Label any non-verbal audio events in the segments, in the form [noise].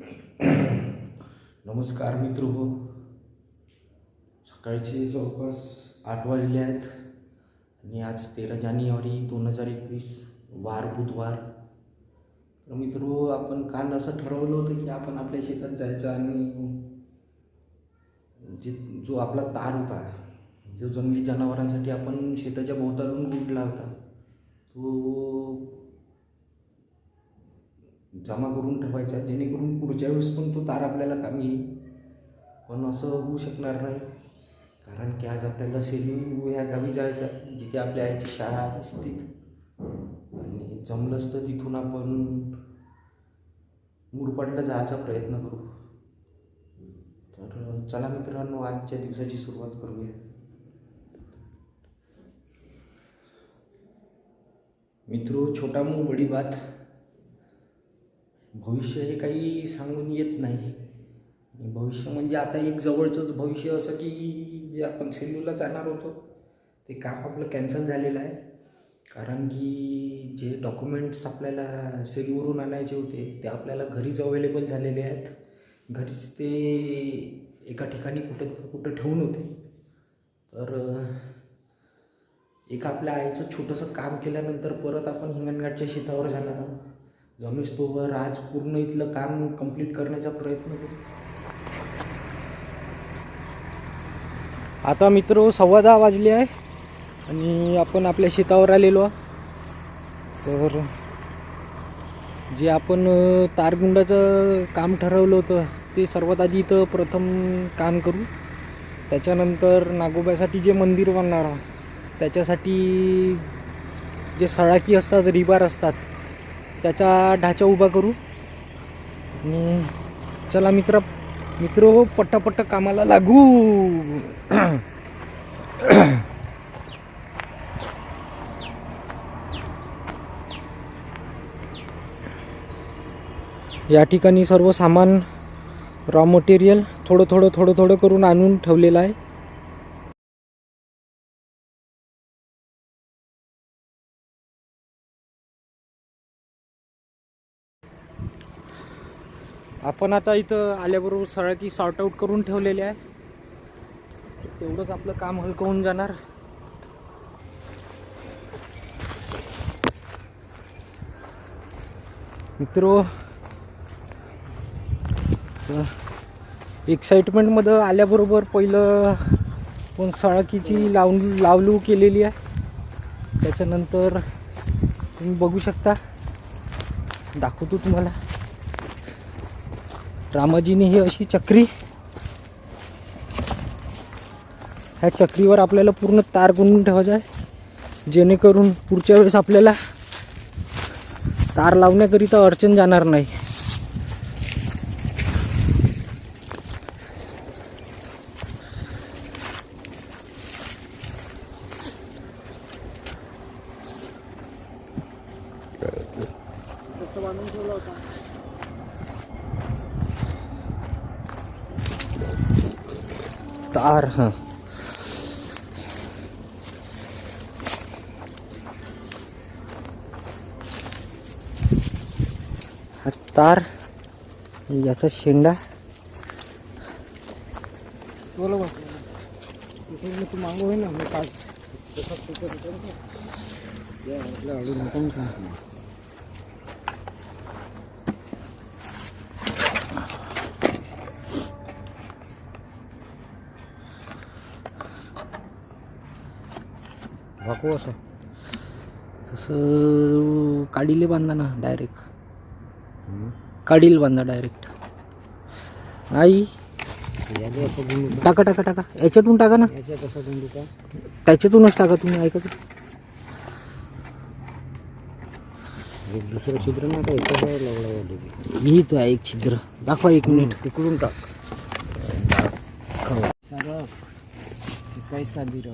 [coughs] नमस्कार मित्र. हो सकाळचे जवळपास आठ वाजले आहेत आणि आज तेरा जानेवारी दोन हजार एकवीस वार बुधवार. तर मित्र आपण काल असं ठरवलं होतं की आपण आपल्या शेतात जायचं आणि जे जो आपला तार होता जो जंगली जनावरांसाठी आपण शेताच्या भोवतालून गुंडला होता तो जमा करून ठेवायचा जेणेकरून पुढच्या वेळेस पण तो तार आपल्याला कामी येईल. पण असं होऊ शकणार नाही. कारण की आज आपल्याला सेलू ह्या गावी जायचं जिथे आपल्या आईची शाळा असते. आणि जमलंच तर तिथून आपण मुरपडला जायचा प्रयत्न करू. तर चला मित्रांनो आजच्या दिवसाची सुरुवात करूया. मित्रो छोटा मुंह बडी बात. भविष्य हे काही सांगून येत नाही. भविष्य म्हणजे आता एक जवळचंच भविष्य असं की जे आपण सेलूला जाणार होतो ते काम आपलं कॅन्सल झालेलं आहे. कारण की जे डॉक्युमेंट्स आपल्याला सेलूवरून आणायचे होते ते आपल्याला घरीच अवेलेबल झालेले आहेत. घरीच ते एका ठिकाणी कुठं कुठं ठेवून होते. तर एक आपल्या आईचं छोटंसं काम केल्यानंतर परत आपण हिंगणघाटच्या शेतावर जाणार आहोत. जमेस तोवर आज पूर्ण इथलं काम कंप्लीट करण्याचा प्रयत्न करू. आता मित्र सव्वा दहा वाजले आहे आणि आपण आपल्या शेतावर आलेलो तर जे आपण तारगुंडाचं काम ठरवलं होतं ते सर्वात आधी इथं प्रथम काम करू. त्याच्यानंतर नागोबासाठी जे मंदिर बांधणार त्याच्यासाठी जे सळाकी असतात रिबार असतात त्याचा ढाचा उभा करू. आणि चला मित्र मित्र हो पट्टापट्ट कामाला लागू. [clears throat] या ठिकाणी सर्व सामान रॉ मटेरियल थोडं थोडं थोडं थोडं करून आणून ठेवलेलं आहे. आपण आता इथं आल्याबरोबर सळकी सॉर्ट आऊट करून ठेवलेले आहे. तेवढंच आपलं काम हलकं होऊन जाणार. मित्र एक्साइटमेंटमध्ये आल्याबरोबर पहिलं पण सळकीची लावून लावलू केलेली आहे. त्याच्यानंतर तुम्ही बघू शकता. दाखवतो तुम्हाला. रामाजीने ही अशी चक्री ह्या चक्रीवर आपल्याला पूर्ण तार करून ठेवायचा आहे. जेणेकरून पुढच्या वेळेस आपल्याला तार लावण्याकरिता अडचण जाणार नाही तार हां हा तार. याचा शेंडा. वाकू असं. तसं काडीले बांधा ना डायरेक्ट काडील बांधा डायरेक्ट नाही गुंडू टाका टाका टाका. याच्यातून टाका ना. त्याच्यातूनच टाका तुम्ही ऐकत एक दुसरं छिद्र ना का हीच आहे एक छिद्र. दाखवा एक मिनिट. तिकडून टाक. सरळ कैसा बिर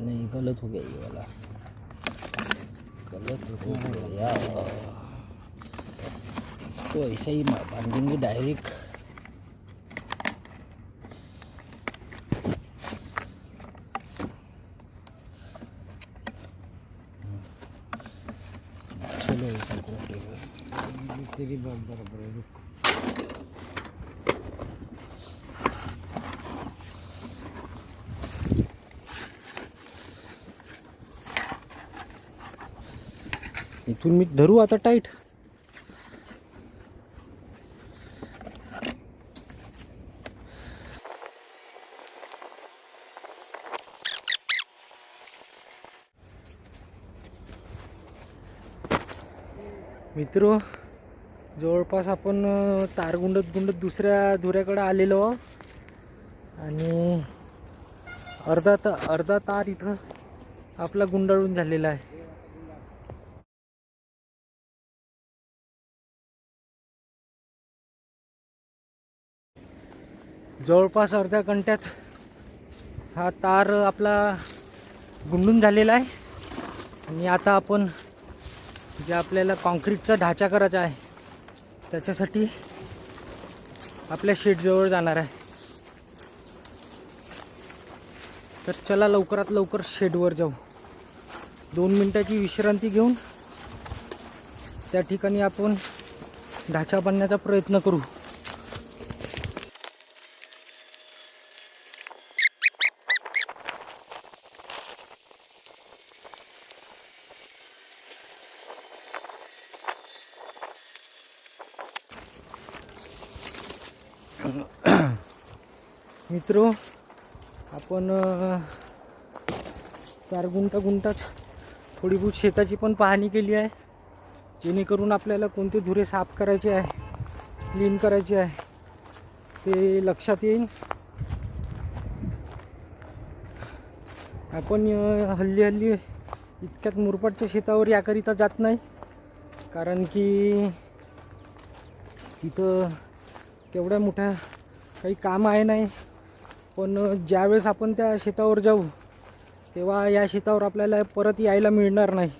नहीं गलत हो गया ये वाला. गलत हो गया इसको ऐसे ही मा- बांधेंगे डायरेक्ट ठेवलं आहे संत्रा ठेवलं तरी बरोबर आहे रुक इथून मी धरू आता टाईट मित्र जवळपास आपण तार गुंडत गुंडत दुसऱ्या धुऱ्याकडे आलेलो आहो. आणि अर्धा ता अर्धा तार इथं आपला गुंडाळून झालेला आहे जवळपास अर्ध्या घंट्यात हा तार आपला गुंडून झालेला आहे. आणि आता आपण जे आपल्याला कॉन्क्रीटचा ढाचा करायचा आहे त्याच्यासाठी आपल्या शेडजवळ जाणार आहे. तर चला लवकरात लवकर शेडवर जाऊ. दोन मिनटाची विश्रांती घेऊन त्या ठिकाणी आपण ढाचा बांधण्याचा प्रयत्न करू. मित्र आपण चार गुंठा गुंटाच थोडी शेताची पण पाहणी केली आहे. जेणेकरून आपल्याला कोणते धुरे साफ करायचे आहे क्लीन करायचे आहे ते लक्षात येईल. आपण हल्ली हल्ली इतक्यात मुरपाटच्या शेतावर याकरिता जात नाही. कारण की तिथं तेवढ्या मोठ्या काही काम आहे नाही. पण ज्यावेळेस आपण त्या शेतावर जाऊ तेव्हा या शेतावर आपल्याला परत यायला मिळणार नाही.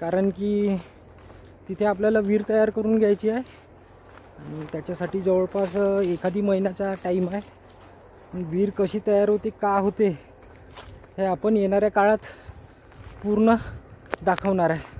कारण की तिथे आपल्याला विहीर तयार करून घ्यायची आहे. आणि त्याच्यासाठी जवळपास एखादी महिन्याचा टाईम आहे. विहीर कशी तयार होते का होते हे आपण येणाऱ्या काळात पूर्ण दाखवणार आहे.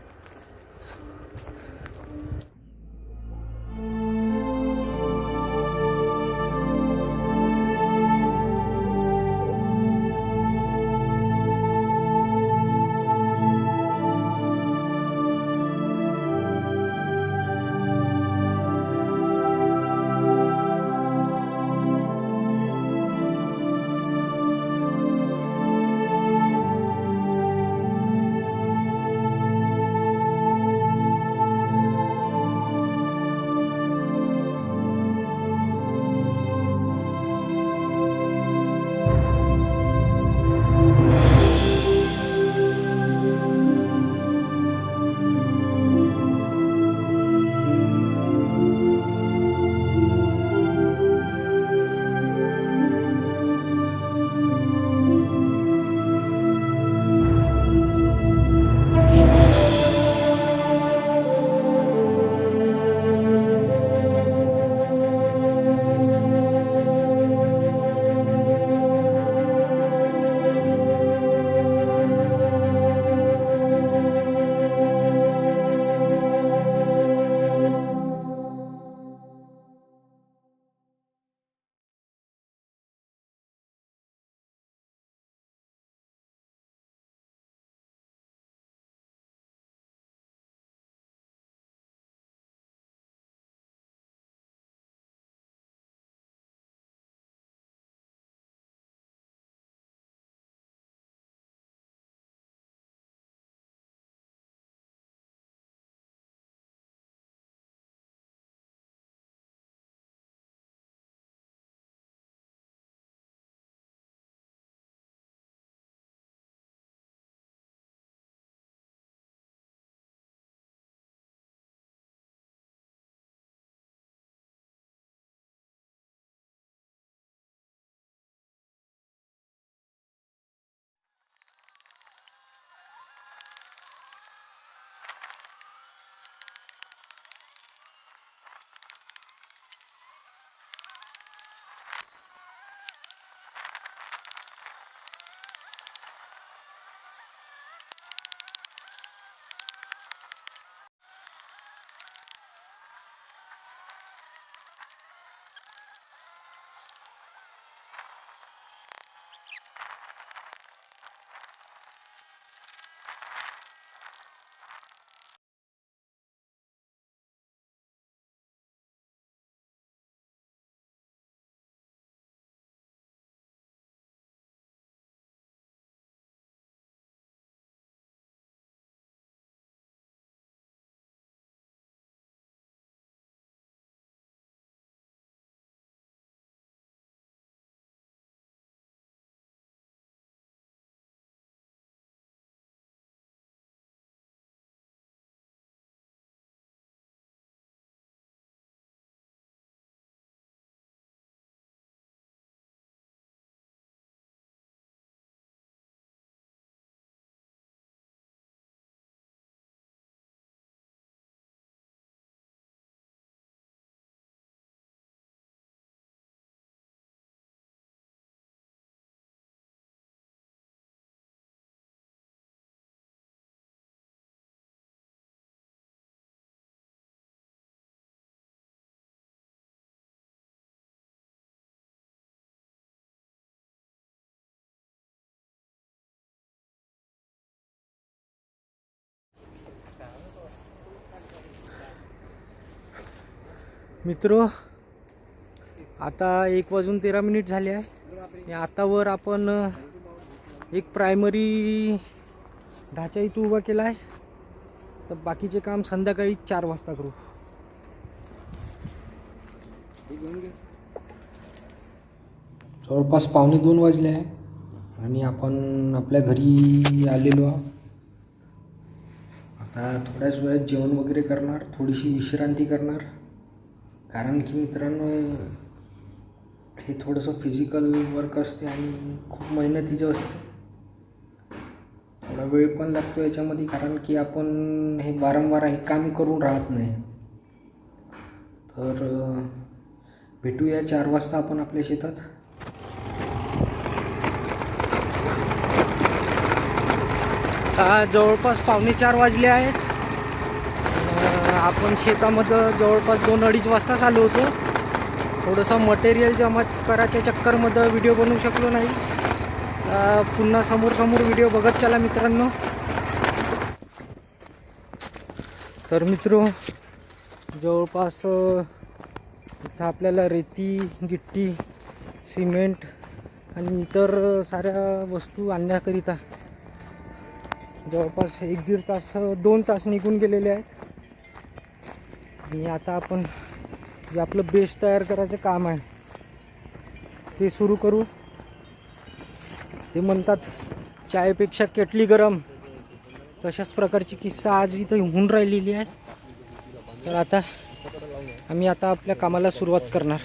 मित्र आता एक वाजून तेरा मिनिट झाले आहे. आणि आता वर आपण एक प्रायमरी ढाचा इथं उभा केला आहे. तर बाकीचे काम संध्याकाळी चार वाजता करू. जवळपास पावणे दोन वाजले आहे आणि आपण आपल्या घरी आलेलो आहोत. आता थोड्याच वेळात जेवण वगैरे करणार थोडीशी विश्रांती करणार. कारण की मित्रांनो हे थोडंसं फिजिकल वर्क असते आणि खूप मेहनतीचं असते थोडा वेळ पण लागतो याच्यामध्ये कारण की आपण हे वारंवार हे काम करून राहत नाही. तर भेटूया चार वाजता आपण आपल्या शेतात. जवळपास पावणे चार वाजले आहेत. आपण शेतामध्ये जवळपास दोन अडीच वाजताच आलो होतो. थोडंसं मटेरियल जमा करायच्या चक्करमध्ये व्हिडिओ बनवू शकलो नाही. पुन्हा समोर समोर व्हिडिओ बघत चला मित्रांनो. तर मित्र जवळपास इथं आपल्याला रेती गिट्टी सिमेंट आणि इतर साऱ्या वस्तू आणण्याकरिता जवळपास एक दीड तास दोन तास निघून गेलेले आहेत. आणि आता आपण जे आपलं बेस तयार करायचं काम आहे ते सुरू करू. ते म्हणतात चायपेक्षा केटली गरम. तशाच प्रकारची किस्सा आज इथं होऊन राहिलेली आहे. तर आता आम्ही आता आपल्या कामाला सुरुवात करणार.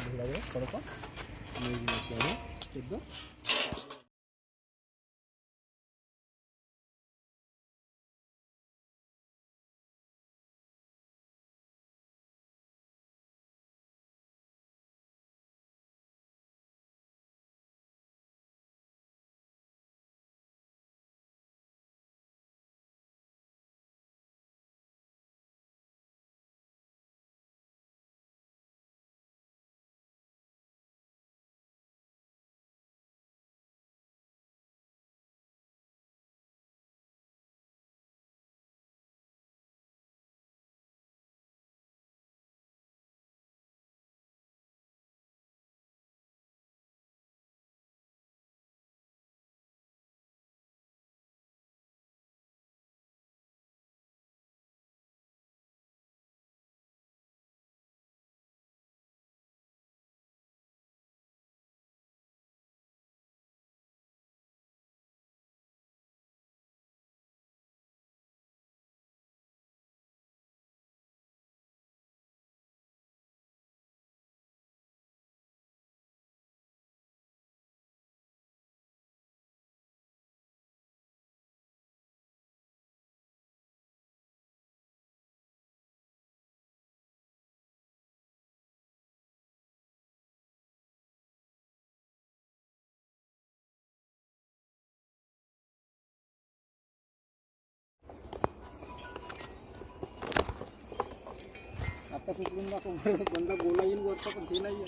आता सुटून दाखव बंदा बोला येईल वरचा पण ते नाही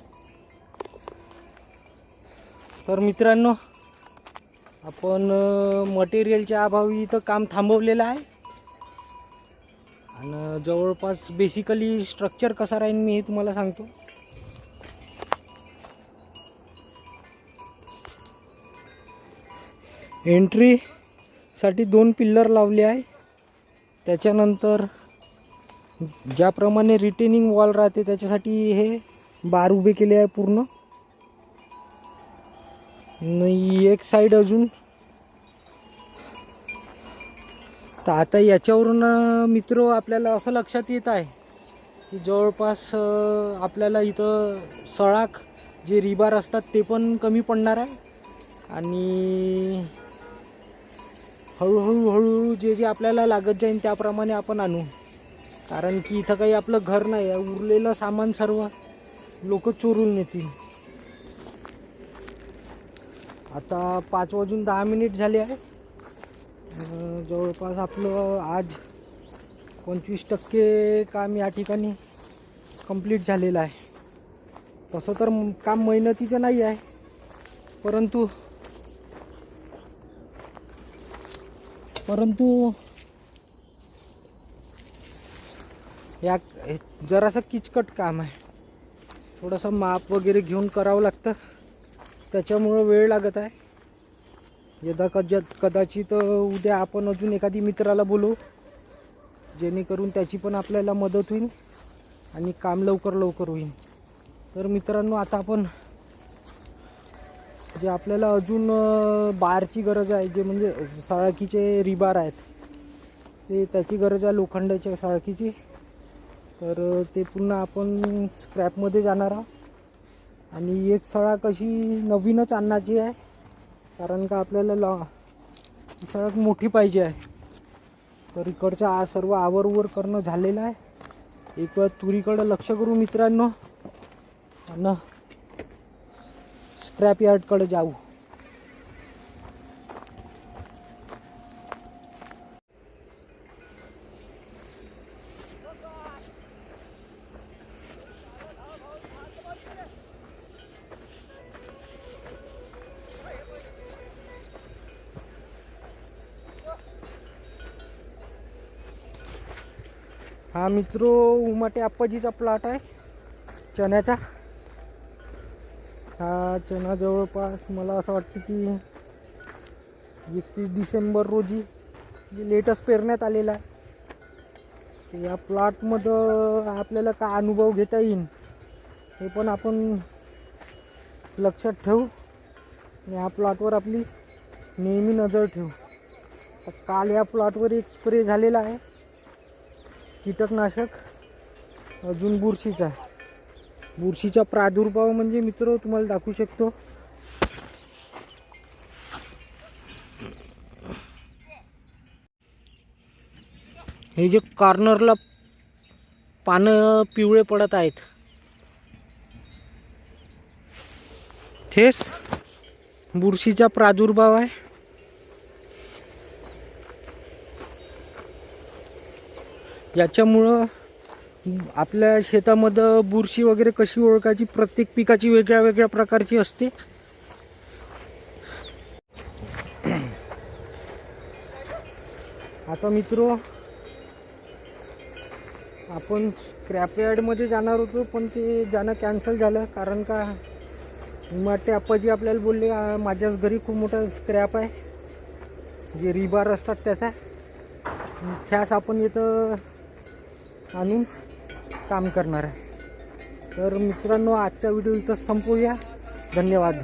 तर मित्रांनो आपण मटेरियलच्या अभावी इथं काम थांबवलेलं आहे. आणि जवळपास बेसिकली स्ट्रक्चर कसा राहील मी हे तुम्हाला सांगतो. एंट्रीसाठी दोन पिल्लर लावले आहे. त्याच्यानंतर ज्याप्रमाणे रिटेनिंग वॉल राहते त्याच्यासाठी हे बार उभे केले आहे पूर्ण. नाही एक साईड अजून. तर आता याच्यावरून मित्र आपल्याला असं लक्षात येत आहे की जवळपास आपल्याला इथं सळाख जे रिबार असतात ते पण कमी पडणार आहे. आणि हळूहळू हळूहळू जे जे आपल्याला लागत जाईल त्याप्रमाणे आपण आणू. कारण की इथं काही आपलं घर नाही आहे. उरलेलं सामान सर्व लोक चोरून नेतील. आता पाच वाजून दहा मिनिट झाले आहे. जवळपास आपलं आज पंचवीस टक्के काम या ठिकाणी कंप्लीट झालेलं आहे. तसं तर काम मेहनतीचं नाही आहे. परंतु परंतु या जरासं किचकट काम आहे. थोडंसं माप वगैरे घेऊन करावं लागतं. त्याच्यामुळं वेळ लागत आहे. यदा कजा कदाचित उद्या आपण अजून एखादी मित्राला बोलू जेणेकरून त्याची पण आपल्याला मदत होईल आणि काम लवकर लवकर होईल. तर मित्रांनो आता आपण जे आपल्याला अजून बारची गरज आहे जे म्हणजे सळकीचे रिबार आहेत ते त्याची गरज आहे लोखंडाच्या सळकीची. तर ते पुन्हा आपण स्क्रॅपमध्ये जाणार आहोत. आणि एक सळा कशी नवीनच आणण्याची आहे. कारण का आपल्याला लॉ ती सळक मोठी पाहिजे आहे. तर इकडच्या आ सर्व आवरवर करणं झालेलं आहे. एक वेळ तुरीकडं लक्ष करू मित्रांनो. आणि स्क्रॅप यार्डकडे जाऊ. हा मित्र उमाटे आप्पाजीचा प्लॉट आहे. चण्याचा. हा चणा जवळपास मला असं वाटतं की एकतीस डिसेंबर रोजी लेटेस्ट पेरण्यात आलेला आहे. या प्लॉटमध्ये आपल्याला काय अनुभव घेता येईल हे पण आपण लक्षात ठेवू. आणि या प्लॉटवर आपली नेहमी नजर ठेवू. काल या प्लॉटवर एक स्प्रे झालेला आहे. कीटकनाशक अजून बुरशीचा आहे. बुरशीचा प्रादुर्भाव म्हणजे मित्र तुम्हाला दाखवू शकतो. हे जे कॉर्नरला पानं पिवळे पडत आहेत. तेच बुरशीचा प्रादुर्भाव आहे. याच्यामुळं आपल्या शेतामध्ये बुरशी वगैरे कशी ओळखायची प्रत्येक पिकाची वेगळ्या वेगळ्या प्रकारची असते. आता मित्र आपण स्क्रॅपयार्डमध्ये जाणार होतो पण ते जाणं कॅन्सल झालं. कारण का माटे आप्पाजी आपल्याला बोलले माझ्याच घरी खूप मोठा स्क्रॅप आहे. जे रिबार असतात त्याचा. त्यास आपण इथं आणून काम करणार आहे. तर मित्रांनो आजचा व्हिडिओ इथं संपूया. धन्यवाद.